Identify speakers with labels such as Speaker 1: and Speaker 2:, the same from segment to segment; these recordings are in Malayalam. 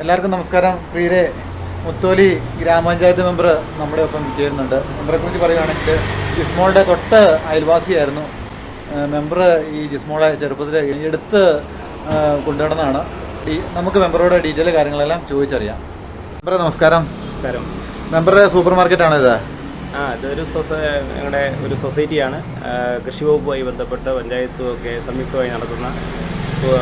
Speaker 1: എല്ലാവർക്കും നമസ്കാരം. പ്രിയരെ മുത്തോലി ഗ്രാമപഞ്ചായത്ത് മെമ്പർ നമ്മുടെ ഒപ്പം ചേരുന്നുണ്ട് മെമ്പറെ കുറിച്ച് പറയുകയാണെങ്കിൽ ജിസ്മോളുടെ തൊട്ട് അയൽവാസിയായിരുന്നു. മെമ്പർ ഈ ജിസ്മോളെ ചെറുപ്പത്തിൽ എടുത്ത് കൊണ്ടുവന്നതാണ് ഈ നമുക്ക് മെമ്പറോട് ഡീറ്റെയിൽ കാര്യങ്ങളെല്ലാം ചോദിച്ചറിയാം. മെമ്പറെ നമസ്കാരം.
Speaker 2: നമസ്കാരം.
Speaker 1: മെമ്പറുടെ സൂപ്പർ മാർക്കറ്റാണ് ഇത്.
Speaker 2: ആ ഇതൊരു സൊസ ഞങ്ങളുടെ ഒരു സൊസൈറ്റിയാണ്. കൃഷി വകുപ്പുമായി ബന്ധപ്പെട്ട് പഞ്ചായത്തും ഒക്കെ സംയുക്തമായി നടത്തുന്ന സു-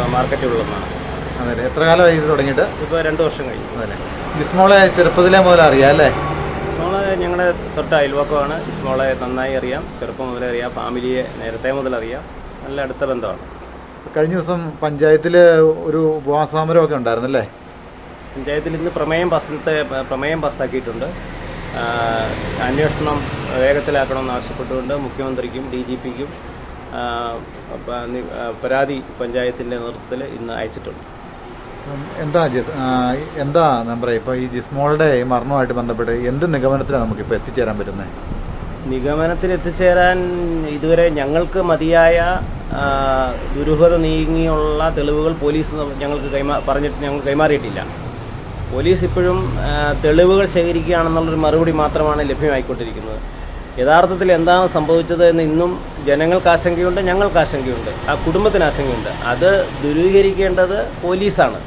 Speaker 1: അതെ എത്ര കാലമായി ഇത് തുടങ്ങിയിട്ട്?
Speaker 2: ഇപ്പോൾ രണ്ട് വർഷം കഴിഞ്ഞു.
Speaker 1: അതെ ജിസ്മോളെ ചെറുപ്പത്തിലെ മുതൽ അറിയാം അല്ലേ?
Speaker 2: ഇസ്മോളെ ഞങ്ങളുടെ തൊട്ട് അയൽവക്കമാണ്. ഇസ്മോളെ നന്നായി അറിയാം. ചെറുപ്പം മുതലേ അറിയാം. ഫാമിലിയെ നേരത്തെ മുതൽ അറിയാം. നല്ല അടുത്ത ബന്ധമാണ്.
Speaker 1: കഴിഞ്ഞ ദിവസം പഞ്ചായത്തിൽ ഒരു ഉപവാസാമരമൊക്കെ ഉണ്ടായിരുന്നല്ലേ
Speaker 2: പഞ്ചായത്തിൽ ഇന്ന് പ്രമേയം പാസത്തെ പ്രമേയം പാസ്സാക്കിയിട്ടുണ്ട് അന്വേഷണം വേഗത്തിലാക്കണമെന്ന് ആവശ്യപ്പെട്ടുകൊണ്ട് മുഖ്യമന്ത്രിക്കും ഡി ജി പിക്കും പരാതി പഞ്ചായത്തിന്റെ നേതൃത്വത്തിൽ ഇന്ന് അയച്ചിട്ടുണ്ട്.
Speaker 1: എന്താ എന്താ നമ്പർ ഇപ്പോൾ ഈ ജിസ്മോളുടെ മരണവുമായിട്ട് ബന്ധപ്പെട്ട് എന്ത് നിഗമനത്തിലാണ് നമുക്കിപ്പോൾ എത്തിച്ചേരാൻ പറ്റുന്നത്
Speaker 2: നിഗമനത്തിൽ എത്തിച്ചേരാൻ ഇതുവരെ ഞങ്ങൾക്ക് മതിയായ ദുരൂഹത നീങ്ങിയുള്ള തെളിവുകൾ പോലീസ് ഞങ്ങൾക്ക് കൈമാ പറഞ്ഞിട്ട് ഞങ്ങൾ കൈമാറിയിട്ടില്ല. പോലീസ് ഇപ്പോഴും തെളിവുകൾ ശേഖരിക്കുകയാണെന്നുള്ളൊരു മറുപടി മാത്രമാണ് ലഭ്യമായിക്കൊണ്ടിരിക്കുന്നത്. യഥാർത്ഥത്തിൽ എന്താണ് സംഭവിച്ചത് എന്ന് ഇന്നും ജനങ്ങൾക്ക് ആശങ്കയുണ്ട് ഞങ്ങൾക്ക് ആശങ്കയുണ്ട് ആ കുടുംബത്തിന് ആശങ്കയുണ്ട്. അത് ദുരൂഹീകരിക്കേണ്ടത് പോലീസാണ്.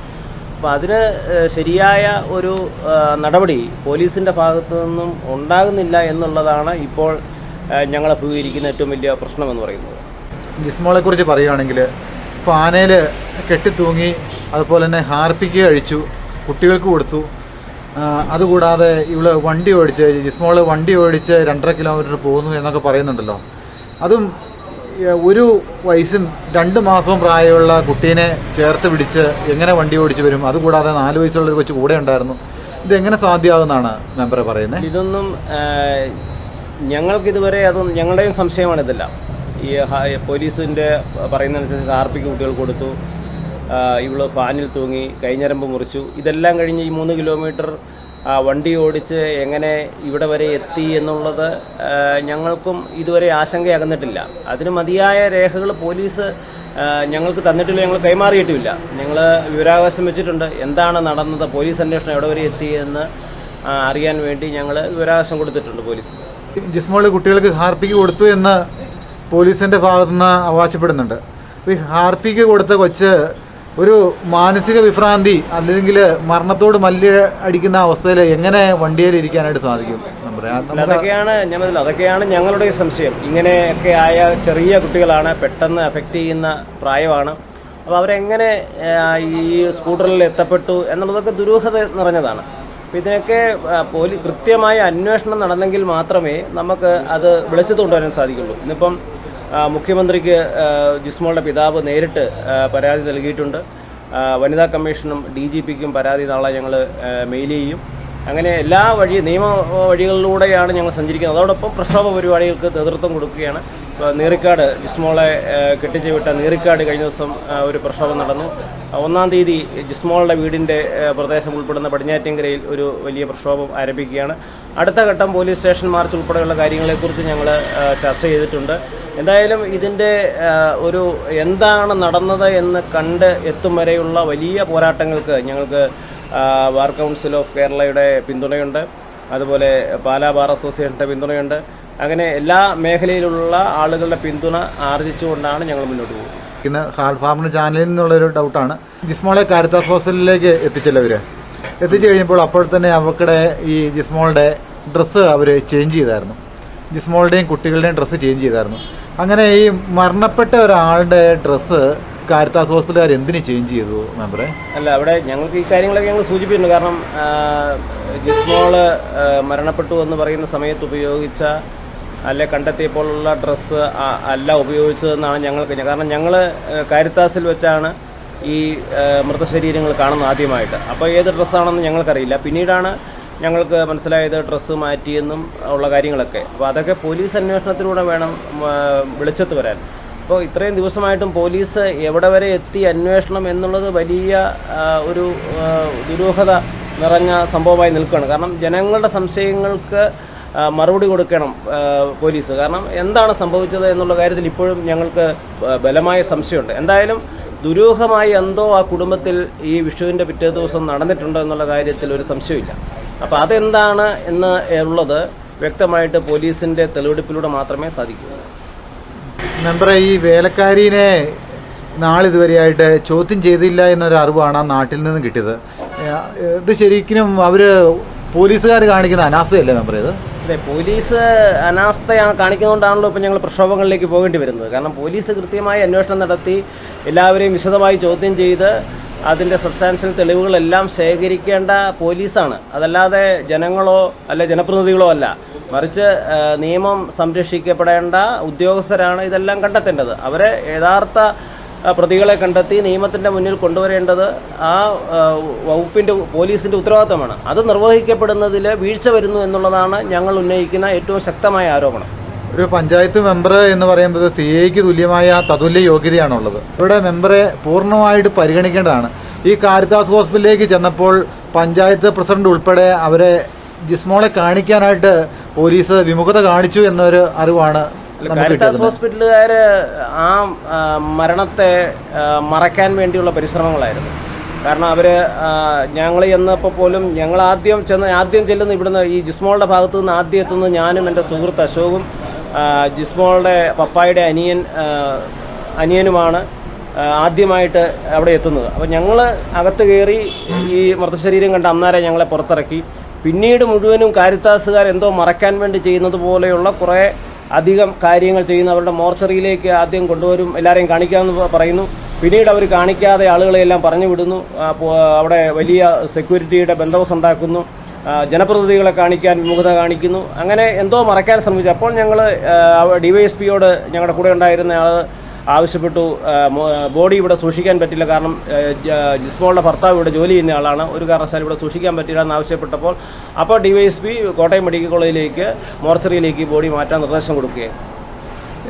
Speaker 2: അപ്പോൾ അതിന് ശരിയായ ഒരു നടപടി പോലീസിന്റെ ഭാഗത്തു നിന്നും ഉണ്ടാകുന്നില്ല എന്നുള്ളതാണ് ഇപ്പോൾ ഞങ്ങൾ അഭിമുഖീകരിക്കുന്ന ഏറ്റവും വലിയ പ്രശ്നമെന്ന് പറയുന്നത്.
Speaker 1: ജിസ്മോളെ കുറിച്ച് പറയുകയാണെങ്കിൽ ഫാനയിൽ കെട്ടിത്തൂങ്ങി അതുപോലെ തന്നെ ഹാർപ്പിക്ക് കഴിച്ചു കുട്ടികൾക്ക് കൊടുത്തു. അതുകൂടാതെ ഇവൾ വണ്ടി ഓടിച്ച് ജിസ്മോൾ വണ്ടി ഓടിച്ച് രണ്ടര കിലോമീറ്റർ പോകുന്നു എന്നൊക്കെ പറയുന്നുണ്ടല്ലോ. അതും ഒരു വയസ്സും രണ്ട് മാസവും പ്രായമുള്ള കുട്ടീനെ ചേർത്ത് പിടിച്ച് എങ്ങനെ വണ്ടി ഓടിച്ചു വരും? അതുകൂടാതെ നാല് വയസ്സുള്ള ഒരു കൊച്ചു കൂടെ ഉണ്ടായിരുന്നു. ഇതെങ്ങനെ സാധ്യമാകുമെന്നാണ് മെമ്പർ പറയുന്നത്
Speaker 2: ഇതൊന്നും ഞങ്ങൾക്ക് ഇതുവരെ അതൊന്നും ഞങ്ങളുടെയും സംശയമാണ് ഇതെല്ലാം. ഈ പോലീസിന്റെ പറയുന്നതനുസരിച്ച് ആർപ്പിക്ക് കുട്ടികൾ കൊടുത്തു. ഇവൾ ഫാനിൽ തൂങ്ങി കൈഞ്ഞരമ്പ് മുറിച്ചു. ഇതെല്ലാം കഴിഞ്ഞ് ഈ മൂന്ന് കിലോമീറ്റർ വണ്ടി ഓടിച്ച് എങ്ങനെ ഇവിടെ വരെ എത്തി എന്നുള്ളത് ഞങ്ങൾക്കും ഇതുവരെ ആശങ്കയാകുന്നിട്ടില്ല. അതിന് മതിയായ രേഖകൾ പോലീസ് ഞങ്ങൾക്ക് തന്നിട്ടില്ല ഞങ്ങൾ കൈമാറിയിട്ടുമില്ല. ഞങ്ങൾ വിവരാവകാശം വെച്ചിട്ടുണ്ട്. എന്താണ് നടന്നത് പോലീസ് അന്വേഷണം എവിടെ വരെ എത്തി എന്ന് അറിയാൻ വേണ്ടി ഞങ്ങൾ വിവരാവകാശം കൊടുത്തിട്ടുണ്ട് പോലീസിന്.
Speaker 1: ജിസ്മോൾ കുട്ടികൾക്ക് ഹാർപ്പിക്ക് കൊടുത്തു എന്ന് പോലീസിന്റെ ഭാഗത്തുനിന്ന് അവകാശപ്പെടുന്നുണ്ട്. ഈ ഹാർപ്പിക്ക് കൊടുത്ത കൊച്ച് ഒരു മാനസിക വിഭ്രാന്തി അല്ലെങ്കിൽ മരണത്തോട് മല്ല് അടിക്കുന്ന അവസ്ഥയിൽ എങ്ങനെ വണ്ടിയിൽ ഇരിക്കാനായിട്ട് സാധിക്കും?
Speaker 2: അതൊക്കെയാണ് ഞാൻ അതൊക്കെയാണ് ഞങ്ങളുടെ സംശയം. ഇങ്ങനെയൊക്കെ ആയ ചെറിയ കുട്ടികളാണ് പെട്ടെന്ന് എഫക്റ്റ് ചെയ്യുന്ന പ്രായമാണ്. അപ്പോൾ അവരെങ്ങനെ ഈ സ്കൂട്ടറിൽ എത്തപ്പെട്ടു എന്നുള്ളതൊക്കെ ദുരൂഹത നിറഞ്ഞതാണ്. അപ്പോൾ ഇതിനൊക്കെ പോലീസ് പോലീ കൃത്യമായ അന്വേഷണം നടന്നെങ്കിൽ മാത്രമേ നമുക്ക് അത് വിളിച്ചു കൊണ്ടുവരാൻ സാധിക്കുള്ളൂ. ഇന്നിപ്പം മുഖ്യമന്ത്രിക്ക് ജിസ്മോളുടെ പിതാവ് നേരിട്ട് പരാതി നൽകിയിട്ടുണ്ട്. വനിതാ കമ്മീഷനും ഡി ജി പിക്കും പരാതി നാളെ ഞങ്ങൾ മെയിൽ ചെയ്യും. അങ്ങനെ എല്ലാ വഴി നിയമ വഴികളിലൂടെയാണ് ഞങ്ങൾ സഞ്ചരിക്കുന്നത്. അതോടൊപ്പം പ്രക്ഷോഭ പരിപാടികൾക്ക് നേതൃത്വം കൊടുക്കുകയാണ്. നീറിക്കാട് ജിസ്മോളെ കെട്ടിച്ചു വിട്ട നീറിക്കാട് കഴിഞ്ഞ ദിവസം ഒരു പ്രക്ഷോഭം നടന്നു. ഒന്നാം തീയതി ജിസ്മോളുടെ വീടിന്റെ പ്രദേശം ഉൾപ്പെടുന്ന പടിഞ്ഞാറ്റിങ്കരയിൽ ഒരു വലിയ പ്രക്ഷോഭം ആരംഭിക്കുകയാണ്. അടുത്ത ഘട്ടം പോലീസ് സ്റ്റേഷൻ മാർച്ച് ഉൾപ്പെടെയുള്ള കാര്യങ്ങളെക്കുറിച്ച് ഞങ്ങൾ ചർച്ച ചെയ്തിട്ടുണ്ട്. എന്തായാലും ഇതിന്റെ ഒരു എന്താണ് നടന്നത് എന്ന് കണ്ട് എത്തും വരെയുള്ള വലിയ പോരാട്ടങ്ങൾക്ക് ഞങ്ങൾക്ക് ബാർ കൗൺസിൽ ഓഫ് കേരളയുടെ പിന്തുണയുണ്ട്. അതുപോലെ പാലാ ബാർ അസോസിയേഷന്റെ പിന്തുണയുണ്ട്. അങ്ങനെ എല്ലാ മേഖലയിലുള്ള ആളുകളുടെ പിന്തുണ ആർജിച്ചുകൊണ്ടാണ് ഞങ്ങൾ മുന്നോട്ട് പോകുന്നത്.
Speaker 1: ഇന്ന് ഫാമിന് ചാനലിൽ നിന്നുള്ളൊരു ഡൗട്ടാണ്. ജിസ്മോളെ കാരിത്താസ് ഹോസ്പിറ്റലിലേക്ക് എത്തിച്ചല്ലോ അവർ എത്തിച്ചു കഴിഞ്ഞപ്പോൾ അപ്പോൾ തന്നെ അവക്കടെ ഈ ജിസ്മോളുടെ ഡ്രസ്സ് അവർ ചേഞ്ച് ചെയ്തായിരുന്നു. ജിസ്മോളുടെയും കുട്ടികളുടെയും ഡ്രസ്സ് ചേഞ്ച് ചെയ്തായിരുന്നു. അങ്ങനെ ഈ മരണപ്പെട്ട ഒരാളുടെ ഡ്രസ്സ് കാരിത്താസ് ഹോസ്പിറ്റലുകാർ എന്തിനു ചേഞ്ച് ചെയ്തു മെമ്പറെ
Speaker 2: അല്ല അവിടെ ഞങ്ങൾക്ക് ഈ കാര്യങ്ങളൊക്കെ ഞങ്ങൾ സൂചിപ്പിക്കുന്നു കാരണം ജിസ്മോൾ മരണപ്പെട്ടു എന്ന് പറയുന്ന സമയത്ത് ഉപയോഗിച്ച അല്ലെ കണ്ടെത്തിയപ്പോഴുള്ള ഡ്രസ്സ് അല്ല ഉപയോഗിച്ചതെന്നാണ് ഞങ്ങൾക്ക് കാരണം ഞങ്ങൾ കാരിത്താസിൽ വെച്ചാണ് ഈ മൃതശരീരങ്ങൾ കാണുന്നത് ആദ്യമായിട്ട്. അപ്പോൾ ഏത് ഡ്രസ്സാണെന്ന് ഞങ്ങൾക്കറിയില്ല. പിന്നീടാണ് ഞങ്ങൾക്ക് മനസ്സിലായത് ഡ്രസ്സ് മാറ്റിയെന്നും ഉള്ള കാര്യങ്ങളൊക്കെ. അപ്പോൾ അതൊക്കെ പോലീസ് അന്വേഷണത്തിലൂടെ വേണം വെളിച്ചത്ത് വരാൻ. അപ്പോൾ ഇത്രയും ദിവസമായിട്ടും പോലീസ് എവിടെ വരെ എത്തി അന്വേഷണം എന്നുള്ളത് വലിയ ഒരു ദുരൂഹത നിറഞ്ഞ സംഭവമായി നിൽക്കുകയാണ്. കാരണം ജനങ്ങളുടെ സംശയങ്ങൾക്ക് മറുപടി കൊടുക്കണം പോലീസ്. കാരണം എന്താണ് സംഭവിച്ചത് എന്നുള്ള കാര്യത്തിൽ ഇപ്പോഴും ഞങ്ങൾക്ക് ബലമായ സംശയമുണ്ട്. എന്തായാലും ദുരൂഹമായി എന്തോ ആ കുടുംബത്തിൽ ഈ വിഷുവിന്റെ പിറ്റേ ദിവസം നടന്നിട്ടുണ്ടോ എന്നുള്ള കാര്യത്തിൽ ഒരു സംശയമില്ല അപ്പോൾ അതെന്താണ് എന്ന് ഉള്ളത് വ്യക്തമായിട്ട് പോലീസിന്റെ തെളിവെടുപ്പിലൂടെ മാത്രമേ സാധിക്കൂ.
Speaker 1: മെമ്പറെ ഈ വേലക്കാരിനെ നാളിതുവരെയായിട്ട് ചോദ്യം ചെയ്തില്ല എന്നൊരു അറിവാണ് ആ നാട്ടിൽ നിന്ന് കിട്ടിയത്. ഇത് ശരിക്കും അവർ പോലീസുകാർ കാണിക്കുന്ന അനാസ്ഥയല്ലേ മെമ്പർ ഇത്?
Speaker 2: അതെ പോലീസ് അനാസ്ഥയാണ് കാണിക്കുന്നതുകൊണ്ടാണല്ലോ ഇപ്പം ഞങ്ങൾ പ്രക്ഷോഭങ്ങളിലേക്ക് പോകേണ്ടി വരുന്നത്. കാരണം പോലീസ് കൃത്യമായി അന്വേഷണം നടത്തി എല്ലാവരെയും വിശദമായി ചോദ്യം ചെയ്ത് അതിന്റെ സബ്സ്റ്റാൻഷ്യൽ തെളിവുകളെല്ലാം ശേഖരിക്കേണ്ട പോലീസാണ്. അതല്ലാതെ ജനങ്ങളോ അല്ല ജനപ്രതിനിധികളോ അല്ല. മറിച്ച് നിയമം സംരക്ഷിക്കപ്പെടേണ്ട ഉദ്യോഗസ്ഥരാണ് ഇതെല്ലാം കണ്ടെത്തേണ്ടത്. അവരെ യഥാർത്ഥ പ്രതികളെ കണ്ടെത്തി നിയമത്തിന്റെ മുന്നിൽ കൊണ്ടുവരേണ്ടത് ആ വകുപ്പിന്റെ പോലീസിന്റെ ഉത്തരവാദിത്തമാണ്. അത് നിർവഹിക്കപ്പെടുന്നതിൽ വീഴ്ച വരുന്നു എന്നുള്ളതാണ് ഞങ്ങൾ ഉന്നയിക്കുന്ന ഏറ്റവും ശക്തമായ ആരോപണം.
Speaker 1: ഒരു പഞ്ചായത്ത് മെമ്പർ എന്ന് പറയുമ്പോൾ സി എക്ക് തുല്യമായ തതുല്യ യോഗ്യതയാണുള്ളത്. ഇവിടെ മെമ്പറെ പൂർണമായിട്ട് പരിഗണിക്കേണ്ടതാണ്. ഈ കാരിത്താസ് ഹോസ്പിറ്റലിലേക്ക് ചെന്നപ്പോൾ പഞ്ചായത്ത് പ്രസിഡന്റ് ഉൾപ്പെടെ അവരെ ജിസ്മോളെ കാണിക്കാനായിട്ട് പോലീസ് വിമുഖത കാണിച്ചു എന്നൊരു അറിവാണ് കാരിതാസ്
Speaker 2: കാരിത്താസ് ഹോസ്പിറ്റലുകാർ ആ മരണത്തെ മറക്കാൻ മറയ്ക്കാൻ വേണ്ടിയുള്ള പരിശ്രമങ്ങളായിരുന്നു. കാരണം അവർ ഞങ്ങൾ ചെന്നപ്പോൾ പോലും ഞങ്ങൾ ആദ്യം ചെന്ന് ആദ്യം ചെല്ലുന്ന ഇവിടുന്ന് ഈ ജിസ്മോളുടെ ഭാഗത്തു നിന്ന് ആദ്യം എത്തുന്നത് ഞാനും എന്റെ സുഹൃത്ത് അശോകും ജിസ്മോളുടെ പപ്പായുടെ അനിയൻ അനിയനുമാണ് ആദ്യമായിട്ട് അവിടെ എത്തുന്നത്. അപ്പോൾ ഞങ്ങൾ അകത്ത് കയറി ഈ മൃതശരീരം കണ്ട അന്നേരം ഞങ്ങളെ പുറത്തിറക്കി. പിന്നീട് മുഴുവനും കാരിത്താസുകാർ എന്തോ മറക്കാൻ വേണ്ടി ചെയ്യുന്നത് പോലെയുള്ള കുറേ അധികം കാര്യങ്ങൾ ചെയ്യുന്ന അവരുടെ മോർച്ചറിയിലേക്ക് ആദ്യം കൊണ്ടുവരും. എല്ലാവരെയും കാണിക്കാമെന്ന് പറയുന്നു. പിന്നീട് അവർ കാണിക്കാതെ ആളുകളെയെല്ലാം പറഞ്ഞു വിടുന്നു. അവിടെ വലിയ സെക്യൂരിറ്റിയുടെ ബന്ദോബസ്ത് ഉണ്ടാക്കുന്നു. ജനപ്രതിനിധികളെ കാണിക്കാൻ വിമുഖത കാണിക്കുന്നു. അങ്ങനെ എന്തോ മറയ്ക്കാൻ ശ്രമിച്ചു. അപ്പോൾ ഞങ്ങൾ ഡി വൈ എസ് പിയോട് ഞങ്ങളുടെ കൂടെ ഉണ്ടായിരുന്ന ആൾ ആവശ്യപ്പെട്ടു. ബോഡി ഇവിടെ സൂക്ഷിക്കാൻ പറ്റില്ല. കാരണം ജിസ്മോളുടെ ഭർത്താവ് ഇവിടെ ജോലി ചെയ്യുന്ന ആളാണ്. ഒരു കാരണവശാലും ഇവിടെ സൂക്ഷിക്കാൻ പറ്റില്ല എന്ന് ആവശ്യപ്പെട്ടപ്പോൾ അപ്പോൾ D Y S P Kottayam medical കോളേജിലേക്ക് മോർച്ചറിയിലേക്ക് ബോഡി മാറ്റാൻ നിർദ്ദേശം കൊടുക്കുകയും.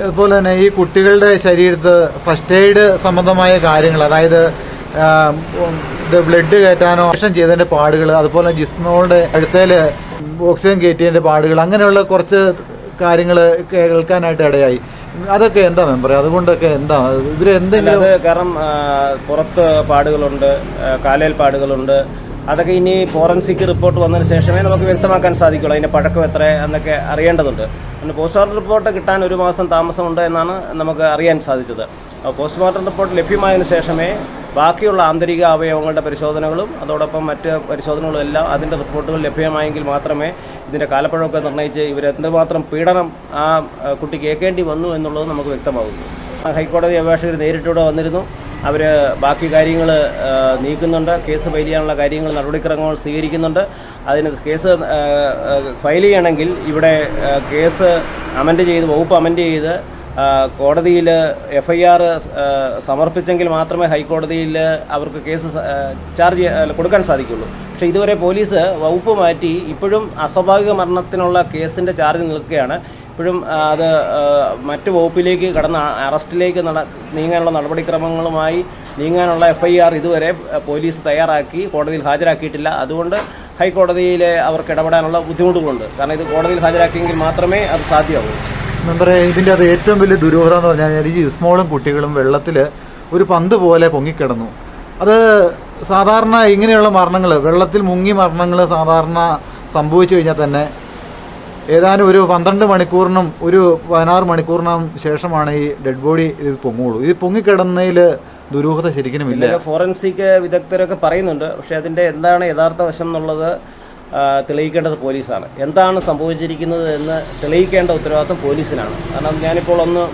Speaker 1: അതുപോലെ തന്നെ ഈ കുട്ടികളുടെ ശരീരത്ത് ഫസ്റ്റ് എയ്ഡ് സംബന്ധമായ കാര്യങ്ങൾ അതായത് ഇത് ബ്ലഡ് കയറ്റാനോ ഓപ്പറേഷൻ ചെയ്തതിന്റെ പാടുകൾ അതുപോലെ ജിസ്മോളുടെ അടുത്തേൽ ഓക്സിജൻ കയറ്റിയതിന്റെ പാടുകൾ അങ്ങനെയുള്ള കുറച്ച് കാര്യങ്ങൾ കേൾക്കാനായിട്ട് ഇടയായി. അതൊക്കെ എന്താ മെമ്പർ അതുകൊണ്ടൊക്കെ എന്താ? ഇവർ എന്തെങ്കിലും
Speaker 2: കാരണം പുറത്ത് പാടുകളുണ്ട് കാലയിൽ പാടുകളുണ്ട്. അതൊക്കെ ഇനി ഫോറൻസിക് റിപ്പോർട്ട് വന്നതിന് ശേഷമേ നമുക്ക് വ്യക്തമാക്കാൻ സാധിക്കുള്ളൂ. അതിന്റെ പഴക്കം എത്ര എന്നൊക്കെ അറിയേണ്ടതുണ്ട്. പിന്നെ പോസ്റ്റ്മോർട്ടം റിപ്പോർട്ട് കിട്ടാൻ ഒരു മാസം താമസമുണ്ട് എന്നാണ് നമുക്ക് അറിയാൻ സാധിച്ചത്. പോസ്റ്റ്മോർട്ടം റിപ്പോർട്ട് ലഭ്യമായതിനു ശേഷമേ ബാക്കിയുള്ള ആന്തരിക അവയവങ്ങളുടെ പരിശോധനകളും അതോടൊപ്പം മറ്റ് പരിശോധനകളും എല്ലാം അതിന്റെ റിപ്പോർട്ടുകൾ ലഭ്യമായെങ്കിൽ മാത്രമേ ഇതിന്റെ കാലപ്പഴമൊക്കെ നിർണയിച്ച് ഇവരെന്തുമാത്രം പീഡനം ആ കുട്ടി കേൾക്കേണ്ടി വന്നു എന്നുള്ളത് നമുക്ക് വ്യക്തമാകുന്നു. ഹൈക്കോടതി അപേക്ഷകർ നേരിട്ടിവിടെ വന്നിരുന്നു. അവർ ബാക്കി കാര്യങ്ങൾ നീക്കുന്നുണ്ട്. കേസ് ഫയൽ ചെയ്യാനുള്ള കാര്യങ്ങൾ നടപടിക്രമങ്ങൾ സ്വീകരിക്കുന്നുണ്ട്. അതിന് കേസ് ഫയൽ ചെയ്യണമെങ്കിൽ ഇവിടെ കേസ് അമെൻഡ് ചെയ്ത് വകുപ്പ് അമെൻഡ് ചെയ്ത് കോടതിയിൽ എഫ് ഐ ആർ സമർപ്പിച്ചെങ്കിൽ മാത്രമേ ഹൈക്കോടതിയിൽ അവർക്ക് കേസ് ചാർജ് കൊടുക്കാൻ സാധിക്കുള്ളൂ. പക്ഷേ ഇതുവരെ പോലീസ് വകുപ്പ് മാറ്റി ഇപ്പോഴും അസ്വാഭാവിക മരണത്തിനുള്ള കേസിന്റെ ചാർജ് നിൽക്കുകയാണ്. ഇപ്പോഴും അത് മറ്റു വകുപ്പിലേക്ക് കടന്ന് അറസ്റ്റിലേക്ക് നട നീങ്ങാനുള്ള നടപടിക്രമങ്ങളുമായി നീങ്ങാനുള്ള എഫ് ഐ ആർ ഇതുവരെ പോലീസ് തയ്യാറാക്കി കോടതിയിൽ ഹാജരാക്കിയിട്ടില്ല. അതുകൊണ്ട് ഹൈക്കോടതിയിൽ അവർക്ക് ഇടപെടാനുള്ള ബുദ്ധിമുട്ടുകളുണ്ട്. കാരണം ഇത് കോടതിയിൽ ഹാജരാക്കിയെങ്കിൽ മാത്രമേ അത് സാധ്യമാകൂ
Speaker 1: മെമ്പറെ ഇതിന്റെ അത് ഏറ്റവും വലിയ ദുരൂഹത എന്ന് പറഞ്ഞാൽ ഈ സ്മോളും കുട്ടികളും വെള്ളത്തിൽ ഒരു പന്ത് പോലെ പൊങ്ങിക്കിടന്നു. അത് സാധാരണ ഇങ്ങനെയുള്ള മരണങ്ങൾ വെള്ളത്തിൽ മുങ്ങി മരണങ്ങൾ സാധാരണ സംഭവിച്ചു കഴിഞ്ഞാൽ തന്നെ ഏതാനും ഒരു പന്ത്രണ്ട് മണിക്കൂറിനും ഒരു പതിനാറ് മണിക്കൂറിനും ശേഷമാണ് ഈ ഡെഡ് ബോഡി ഇത് പൊങ്ങുള്ളൂ. ഇത് പൊങ്ങിക്കിടന്നതിൽ ദുരൂഹത ശരിക്കും ഇല്ല.
Speaker 2: ഫോറൻസിക് വിദഗ്ധരൊക്കെ പറയുന്നുണ്ട്. പക്ഷേ അതിന്റെ എന്താണ് യഥാർത്ഥ വശം എന്നുള്ളത് തെളിയിക്കേണ്ടത് പോലീസാണ്. എന്താണ് സംഭവിച്ചിരിക്കുന്നത് എന്ന് തെളിയിക്കേണ്ട ഉത്തരവാദിത്വം പോലീസിനാണ്. കാരണം ഞാനിപ്പോൾ ഒന്നും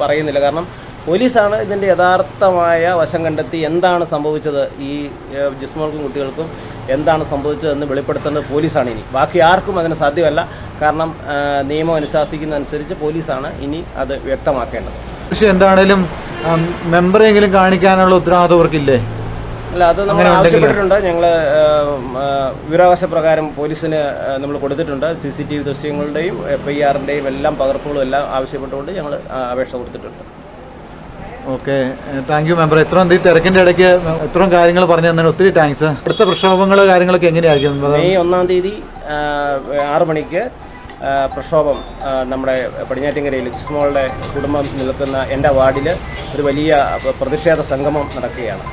Speaker 2: പറയുന്നില്ല. കാരണം പോലീസാണ് ഇതിന്റെ യഥാർത്ഥമായ വശം കണ്ടെത്തി എന്താണ് സംഭവിച്ചത് ഈ ജിസ്മോൾക്കും കുട്ടികൾക്കും എന്താണ് സംഭവിച്ചതെന്ന് വെളിപ്പെടുത്തേണ്ടത് പോലീസാണ് ഇനി. ബാക്കി ആർക്കും അതിന് സാധ്യമല്ല. കാരണം നിയമം അനുശാസിക്കുന്നതനുസരിച്ച് പോലീസാണ് ഇനി അത് വ്യക്തമാക്കേണ്ടത്.
Speaker 1: പക്ഷേ എന്താണേലും മെമ്പറെങ്കിലും കാണിക്കാനുള്ള ഉത്തരവാദിത്വം അവർക്കില്ലേ?
Speaker 2: അല്ല അത് നമ്മൾ ആവശ്യപ്പെട്ടിട്ടുണ്ട്. ഞങ്ങൾ വിവരാവകാശ പ്രകാരം പോലീസിന് നമ്മൾ കൊടുത്തിട്ടുണ്ട്. സി സി ടി വി ദൃശ്യങ്ങളുടെയും എഫ് ഐ ആറിന്റെയും എല്ലാം പകർപ്പുകളും എല്ലാം ആവശ്യപ്പെട്ടുകൊണ്ട് ഞങ്ങൾ അപേക്ഷ കൊടുത്തിട്ടുണ്ട്.
Speaker 1: ഓക്കെ. താങ്ക് യു മെമ്പർ ഇത്രയും ഈ തിരക്കിന്റെ ഇടയ്ക്ക് ഇത്രയും കാര്യങ്ങൾ പറഞ്ഞു തന്നതിന് ഒത്തിരി താങ്ക്സ്. അടുത്ത പ്രക്ഷോഭങ്ങൾ കാര്യങ്ങളൊക്കെ എങ്ങനെയായിരിക്കും
Speaker 2: മെയ് ഒന്നാം തീയതി ആറ് മണിക്ക് പ്രക്ഷോഭം നമ്മുടെ പടിഞ്ഞാറ്റിങ്കരയിൽ ജിസ്മോളുടെ കുടുംബം നിൽക്കുന്ന എന്റെ വാർഡിൽ ഒരു വലിയ പ്രതിഷേധ സംഗമം നടക്കുകയാണ്.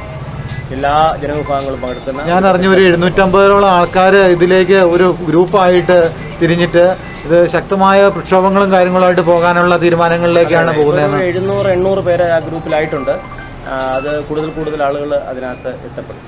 Speaker 2: എല്ലാ ജനവിഭാഗങ്ങളും പങ്കെടുക്കുന്ന
Speaker 1: ഞാൻ അറിഞ്ഞ ഒരു എഴുന്നൂറ്റമ്പതോളം ആൾക്കാർ ഇതിലേക്ക് ഒരു ഗ്രൂപ്പായിട്ട് തിരിഞ്ഞിട്ട് ഇത് ശക്തമായ പ്രക്ഷോഭങ്ങളും കാര്യങ്ങളുമായിട്ട് പോകാനുള്ള തീരുമാനങ്ങളിലേക്കാണ്
Speaker 2: പോകുന്നത് എഴുന്നൂറ് എണ്ണൂറ് പേര് ആ ഗ്രൂപ്പിലായിട്ടുണ്ട്. അത് കൂടുതൽ കൂടുതൽ ആളുകൾ അതിനകത്ത് എത്തപ്പെടും.